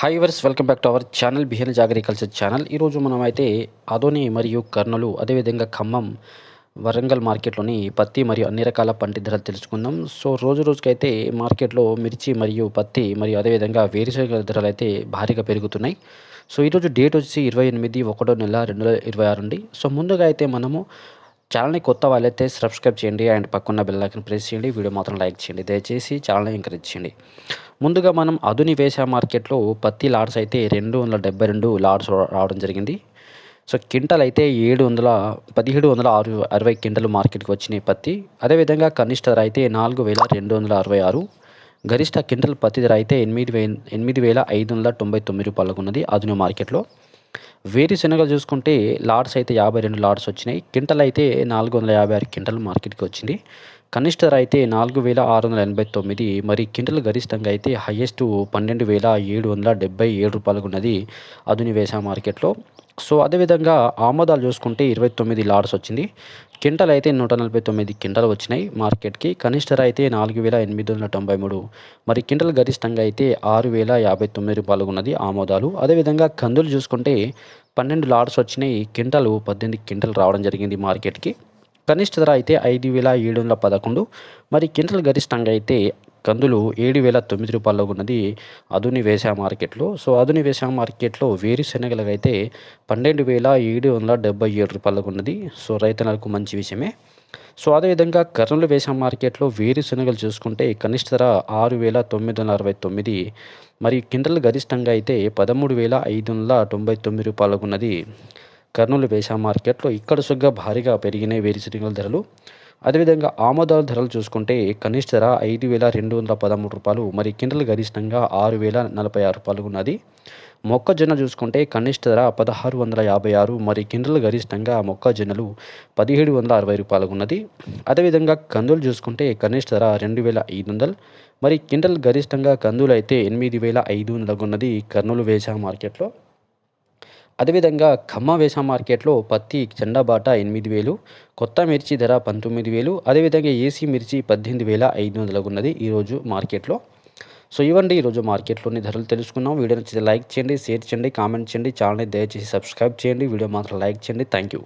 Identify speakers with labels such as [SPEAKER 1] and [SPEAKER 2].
[SPEAKER 1] High verse welcome back to our channel బిహేనజ్ agriculture channel ఈరోజు మనం అయితే అదోని మరియు కర్నూలు అదేవిధంగా ఖమ్మం వరంగల్ మార్కెట్లోని పత్తి మరియు అన్ని రకాల పంటి ధరలు తెలుసుకుందాం. సో రోజు రోజుకైతే మార్కెట్లో మిర్చి మరియు పత్తి మరియు అదేవిధంగా వేరుశనగ ధరలు అయితే భారీగా పెరుగుతున్నాయి. సో ఈరోజు డేట్ వచ్చి ఇరవై ఎనిమిది ఒకటో నెల రెండు వేల ఇరవై ఆరు అండి సో ముందుగా అయితే మనము ఛానల్ని కొత్త వాళ్ళైతే సబ్స్క్రైబ్ చేయండి అండ్ పక్కన్న బెల్లైకన్ ప్రెస్ చేయండి. వీడియో మాత్రం లైక్ చేయండి. దయచేసి ఛానల్ని ఎంకరేజ్ చేయండి. ముందుగా మనం అదుని వేసా మార్కెట్లో పత్తి లాడ్స్ అయితే రెండు వందల డెబ్బై రెండు లాడ్స్ రావడం జరిగింది. సో క్వింటల్ అయితే ఏడు వందల పదిహేడు వందల ఆరు అరవై క్వింటల్ మార్కెట్కి వచ్చినాయి పత్తి. అదేవిధంగా కనిష్ట ధర అయితే నాలుగు వేల రెండు వందల అరవై ఆరు. గరిష్ట క్వింటల్ పత్తి ధర అయితే ఎనిమిది వే ఎనిమిది వేల ఐదు వందల తొంభై తొమ్మిది రూపాయలకు ఉన్నది ఆధునిక మార్కెట్లో. వేరుశనగలు చూసుకుంటే లాడ్స్ అయితే యాభై రెండు లాడ్స్ వచ్చినాయి. క్వింటల్ అయితే నాలుగు వందల యాభై ఆరు క్వింటల్ మార్కెట్కి వచ్చింది. కనిష్ట ధర అయితే నాలుగు వేల ఆరు వందల ఎనభై తొమ్మిది మరి క్వింటల్ గరిష్టంగా అయితే హయ్యెస్ట్ పన్నెండు వేల ఏడు వందల డెబ్బై ఏడు రూపాయలకు ఉన్నది అదుని వేసా మార్కెట్లో. సో అదేవిధంగా ఆమోదాలు చూసుకుంటే ఇరవై తొమ్మిది లాడ్స్ వచ్చింది. కింటల్ అయితే నూట నలభై తొమ్మిది కింటలు వచ్చినాయి మార్కెట్కి. కనిష్ట ధర అయితే నాలుగు వేల ఎనిమిది వందల తొంభై మూడు మరి కింటల్ గరిష్టంగా అయితే ఆరు వేల యాభై తొమ్మిది రూపాయలు ఉన్నది ఆమోదాలు. అదేవిధంగా కందులు చూసుకుంటే పన్నెండు లాడ్స్ వచ్చినాయి కింటలు పద్దెనిమిది కింటలు రావడం జరిగింది మార్కెట్కి. కనిష్ట ధర అయితే ఐదు వేల ఏడు వందల పదకొండు. మరి కింటల్ గరిష్టంగా అయితే కందులు ఏడు వేల తొమ్మిది రూపాయల్లో ఉన్నది అదుని వేసా మార్కెట్లో. సో అదుని వేసా మార్కెట్లో వేరుశెనగలకు అయితే పన్నెండు వేల ఏడు వందల డెబ్బై ఏడు రూపాయలకు ఉన్నది. సో రైతులకు మంచి విషయమే. సో అదేవిధంగా కర్నూలు వేసా మార్కెట్లో వేరుశనగలు చూసుకుంటే కనిష్ట ధర ఆరు వేల తొమ్మిది వందల అరవై తొమ్మిది. మరి కింటల్ గరిష్టంగా అయితే పదమూడు వేల ఐదు వందల తొంభై తొమ్మిది రూపాయలకు ఉన్నది. కర్నూలు వేసా మార్కెట్లో ఇక్కడ సుగ్గా భారీగా పెరిగినాయి వేరుశనగల ధరలు. అదేవిధంగా ఆమోదాల ధరలు చూసుకుంటే కనిష్ట ధర ఐదు వేల రెండు వందల పదమూడు రూపాయలు మరి కిండల్ గరిష్టంగా ఆరు వేల నలభై ఆరు రూపాయలు ఉన్నది. మొక్కజొన్న చూసుకుంటే కనిష్ట ధర పదహారు వందల యాభై ఆరు మరి కింటల్ గరిష్టంగా మొక్కజొన్నలు పదిహేడు వందల అరవై రూపాయలు ఉన్నది. అదేవిధంగా కందులు చూసుకుంటే కనిష్ట ధర రెండు వేల ఐదు వందలు మరి కిండల్ గరిష్టంగా కందులు అయితే ఎనిమిది వేల ఐదు వందలకు ఉన్నది కర్నూలు వేసా మార్కెట్లో. అదేవిధంగా ఖమ్మ వేసా మార్కెట్లో పత్తి చెండాబాట ఎనిమిది వేలు కొత్త మిర్చి ధర పంతొమ్మిది వేలు అదేవిధంగా ఏసీ మిర్చి పద్దెనిమిది వేల ఐదు వందలకు ఉన్నది ఈరోజు మార్కెట్లో. సో ఇవ్వండి ఈరోజు మార్కెట్లోని ధరలు తెలుసుకున్నాం వీడియో నచ్చితే లైక్ చేయండి షేర్ చేయండి కామెంట్ చేయండి ఛానల్ని దయచేసి సబ్స్క్రైబ్ చేయండి. వీడియో మాత్రం లైక్ చేయండి. Thank you.